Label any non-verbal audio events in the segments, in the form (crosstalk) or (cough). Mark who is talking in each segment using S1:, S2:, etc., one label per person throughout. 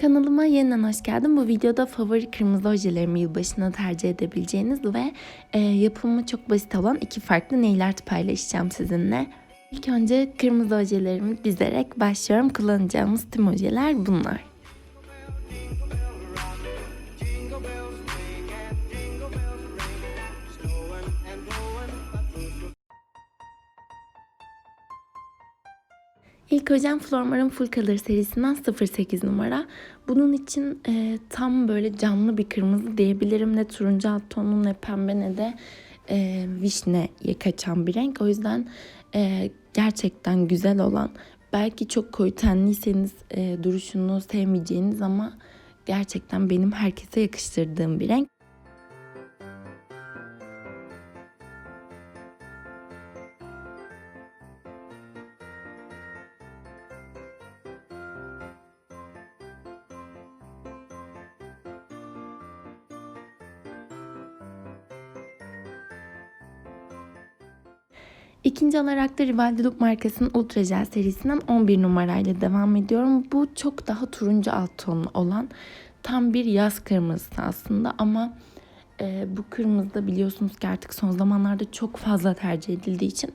S1: Kanalıma yeniden hoş geldin. Bu videoda favori kırmızı ojelerimi yılbaşına tercih edebileceğiniz ve e, yapımı çok basit olan iki farklı nail art paylaşacağım sizinle. İlk önce kırmızı ojelerimi dizerek başlıyorum. Kullanacağımız tüm ojeler bunlar. İlk ojem Flormar'ın Full Color serisinden 08 numara. Bunun için e, tam böyle canlı bir kırmızı diyebilirim. Ne turuncu alt tonu ne pembe ne de e, vişneye kaçan bir renk. O yüzden e, gerçekten güzel olan belki çok koyu tenliyseniz e, duruşunu sevmeyeceğiniz ama gerçekten benim herkese yakıştırdığım bir renk. İkinci olarak da Rival Look markasının Ultra Gel serisinden 11 numarayla devam ediyorum. Bu çok daha turuncu alt tonlu olan tam bir yaz kırmızısı aslında ama e, bu kırmızı da biliyorsunuz ki artık son zamanlarda çok fazla tercih edildiği için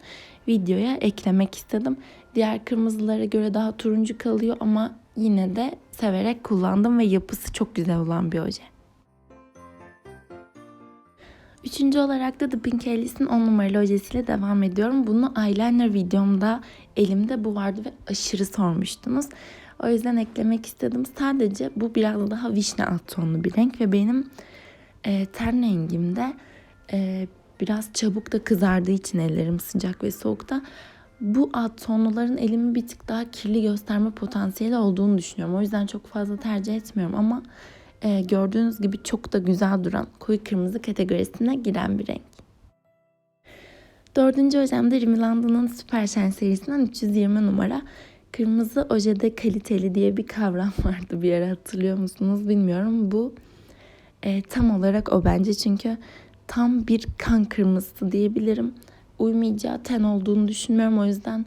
S1: videoya eklemek istedim. Diğer kırmızılara göre daha turuncu kalıyor ama yine de severek kullandım ve yapısı çok güzel olan bir oje. Üçüncü olarak da The Pink Alice'in 10 numaralı ojesiyle devam ediyorum. Bunu eyeliner videomda elimde bu vardı ve aşırı sormuştunuz. O yüzden eklemek istedim. Sadece bu biraz daha vişne alt tonlu bir renk ve benim e, ten rengimde e, biraz çabuk da kızardığı için ellerim sıcak ve soğukta bu alt tonluların elimi bir tık daha kirli gösterme potansiyeli olduğunu düşünüyorum. O yüzden çok fazla tercih etmiyorum ama e, gördüğünüz gibi çok da güzel duran koyu kırmızı kategorisine giren bir renk. Dördüncü ojemde Rimmel London'ın Super Shine serisinden 320 numara. Kırmızı ojede kaliteli diye bir kavram (laughs) vardı bir ara hatırlıyor musunuz bilmiyorum. Bu e, tam olarak o bence çünkü tam bir kan kırmızısı diyebilirim. Uymayacağı ten olduğunu düşünmüyorum o yüzden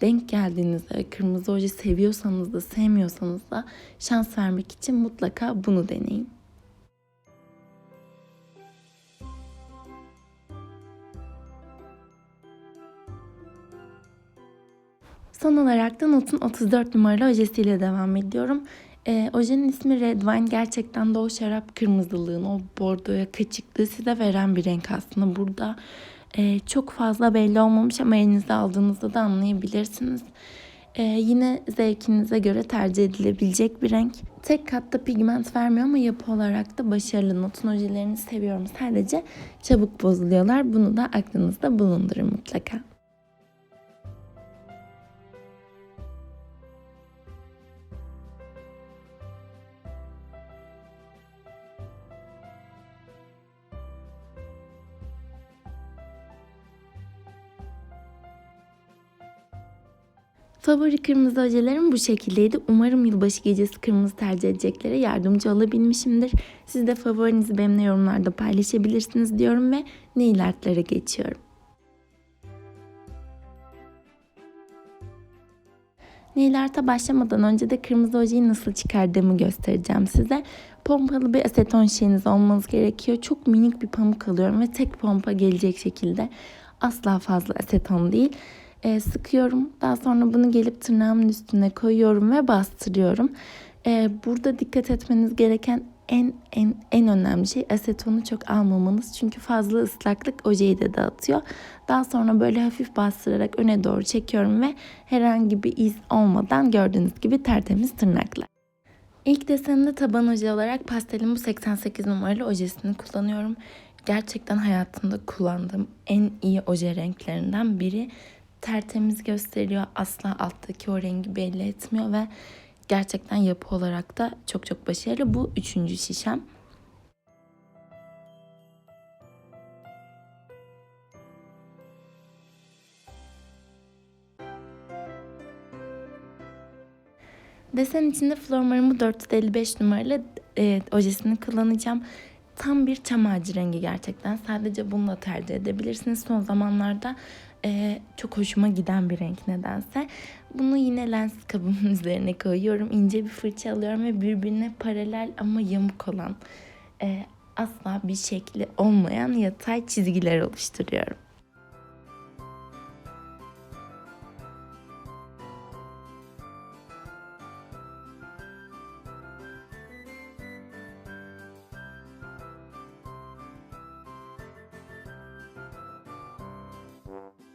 S1: denk geldiğinizde kırmızı oje seviyorsanız da sevmiyorsanız da şans vermek için mutlaka bunu deneyin. Son olarak da Not'un 34 numaralı ojesiyle devam ediyorum. E, ojenin ismi Red Wine gerçekten de o şarap kırmızılığını, o bordoya kaçıklığı size veren bir renk aslında. Burada e, çok fazla belli olmamış ama elinize aldığınızda da anlayabilirsiniz. E, yine zevkinize göre tercih edilebilecek bir renk. Tek katta pigment vermiyor ama yapı olarak da başarılı. Notun ojelerini seviyorum. Sadece çabuk bozuluyorlar. Bunu da aklınızda bulundurun mutlaka. Favori kırmızı ojelerim bu şekildeydi. Umarım yılbaşı gecesi kırmızı tercih edeceklere yardımcı olabilmişimdir. Siz de favorinizi benimle yorumlarda paylaşabilirsiniz diyorum ve nail artlara geçiyorum. Nail art'a başlamadan önce de kırmızı ojeyi nasıl çıkardığımı göstereceğim size. Pompalı bir aseton şişeniz olmanız gerekiyor. Çok minik bir pamuk alıyorum ve tek pompa gelecek şekilde. Asla fazla aseton değil e, sıkıyorum. Daha sonra bunu gelip tırnağımın üstüne koyuyorum ve bastırıyorum. E, burada dikkat etmeniz gereken en en en önemli şey asetonu çok almamanız. Çünkü fazla ıslaklık ojeyi de dağıtıyor. Daha sonra böyle hafif bastırarak öne doğru çekiyorum ve herhangi bir iz olmadan gördüğünüz gibi tertemiz tırnaklar. İlk deseninde taban oje olarak pastelin bu 88 numaralı ojesini kullanıyorum. Gerçekten hayatımda kullandığım en iyi oje renklerinden biri tertemiz gösteriyor. Asla alttaki o rengi belli etmiyor ve gerçekten yapı olarak da çok çok başarılı. Bu üçüncü şişem. Desen içinde Flormar'ın 455 numaralı e, ojesini kullanacağım. Tam bir çam ağacı rengi gerçekten. Sadece bununla tercih edebilirsiniz. Son zamanlarda Ee, çok hoşuma giden bir renk nedense. Bunu yine lens kabımın (laughs) üzerine koyuyorum. İnce bir fırça alıyorum ve birbirine paralel ama yamuk olan e, asla bir şekli olmayan yatay çizgiler oluşturuyorum.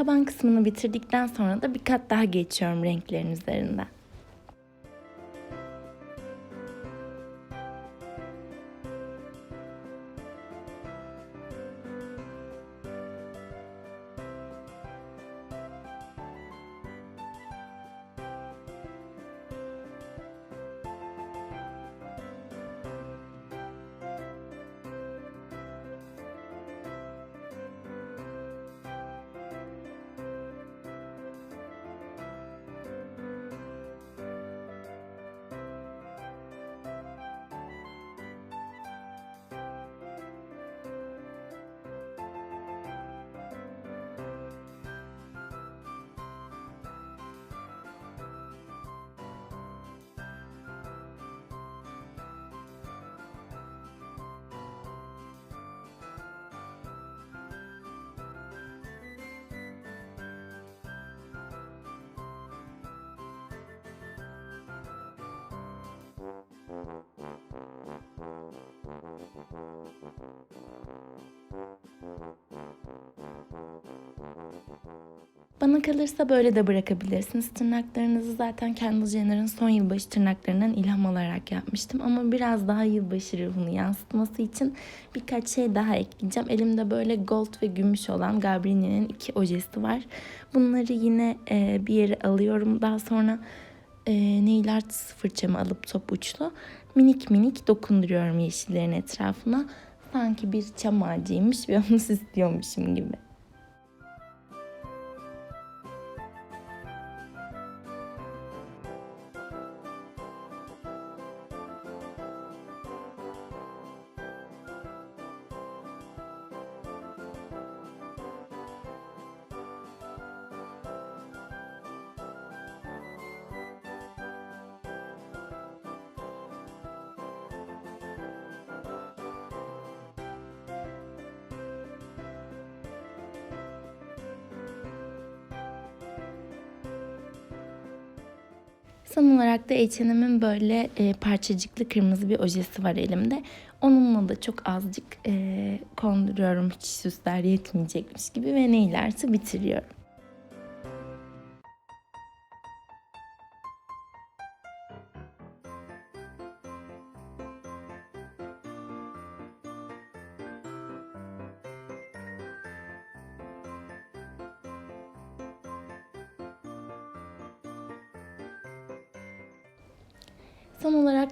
S1: Taban kısmını bitirdikten sonra da bir kat daha geçiyorum renklerin üzerinden. Bana kalırsa böyle de bırakabilirsiniz. Tırnaklarınızı zaten Kendall Jenner'ın son yılbaşı tırnaklarından ilham alarak yapmıştım. Ama biraz daha yılbaşı ruhunu yansıtması için birkaç şey daha ekleyeceğim. Elimde böyle gold ve gümüş olan Gabrini iki ojesi var. Bunları yine bir yere alıyorum. Daha sonra e, nail art fırçamı alıp top uçlu minik minik dokunduruyorum yeşillerin etrafına. Sanki bir çam ağacıymış ve onu süslüyormuşum gibi. Son olarak da H&M'in böyle e, parçacıklı kırmızı bir ojesi var elimde. Onunla da çok azıcık e, konduruyorum hiç süsler yetmeyecekmiş gibi ve neylerse bitiriyorum.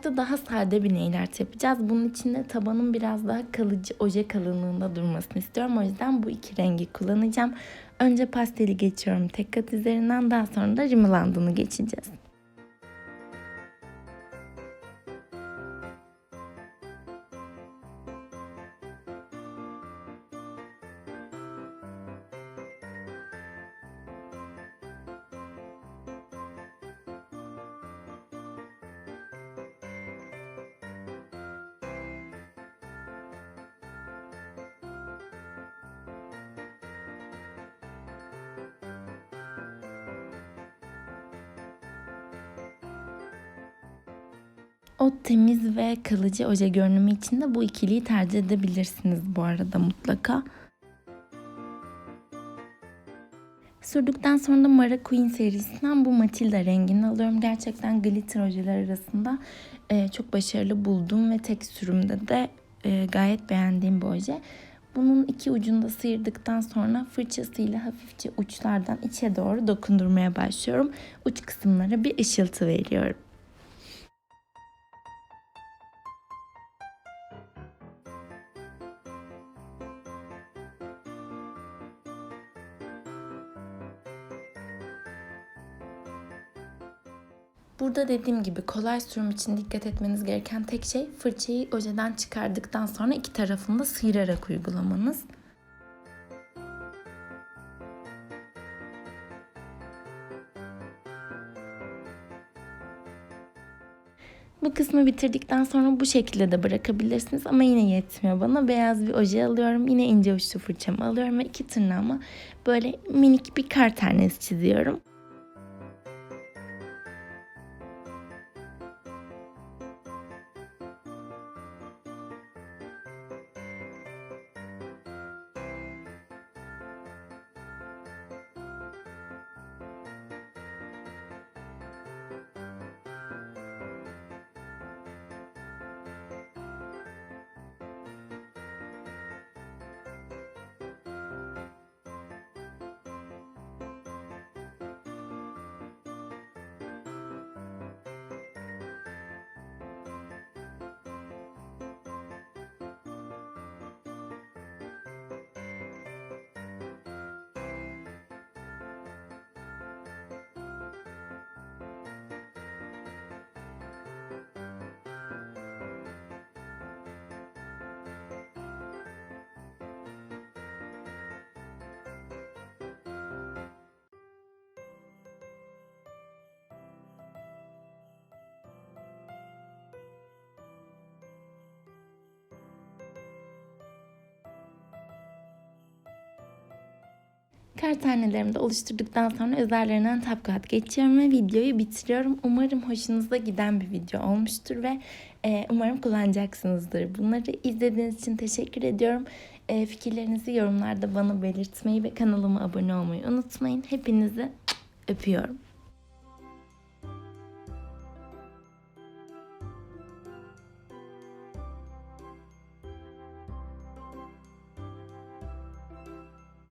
S1: Da daha sade bir nail art yapacağız. Bunun için de tabanın biraz daha kalıcı oje kalınlığında durmasını istiyorum. O yüzden bu iki rengi kullanacağım. Önce pasteli geçiyorum tek kat üzerinden daha sonra da rimelandını geçeceğiz. O temiz ve kalıcı oje görünümü için de bu ikiliyi tercih edebilirsiniz bu arada mutlaka. Sürdükten sonra da Mara Queen serisinden bu Matilda rengini alıyorum. Gerçekten glitter ojeler arasında e, çok başarılı buldum ve tek sürümde de e, gayet beğendiğim bir oje. Bunun iki ucunu da sıyırdıktan sonra fırçasıyla hafifçe uçlardan içe doğru dokundurmaya başlıyorum. Uç kısımlara bir ışıltı veriyorum. Burada dediğim gibi kolay sürüm için dikkat etmeniz gereken tek şey fırçayı ojeden çıkardıktan sonra iki tarafını da sıyırarak uygulamanız. Bu kısmı bitirdikten sonra bu şekilde de bırakabilirsiniz ama yine yetmiyor bana. Beyaz bir oje alıyorum. Yine ince uçlu fırçamı alıyorum ve iki tırnağıma böyle minik bir kar tanesi çiziyorum. Kar tanelerimi de oluşturduktan sonra üzerlerinden tap kat geçiyorum ve videoyu bitiriyorum. Umarım hoşunuza giden bir video olmuştur ve e, umarım kullanacaksınızdır. Bunları izlediğiniz için teşekkür ediyorum. E, fikirlerinizi yorumlarda bana belirtmeyi ve kanalıma abone olmayı unutmayın. Hepinizi öpüyorum.